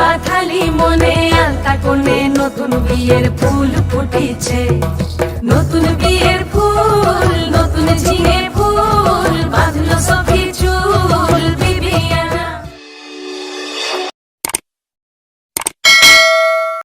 পাথালি মনে আলতা কোণে নতুন বিয়ের ফুল ফুটিছে।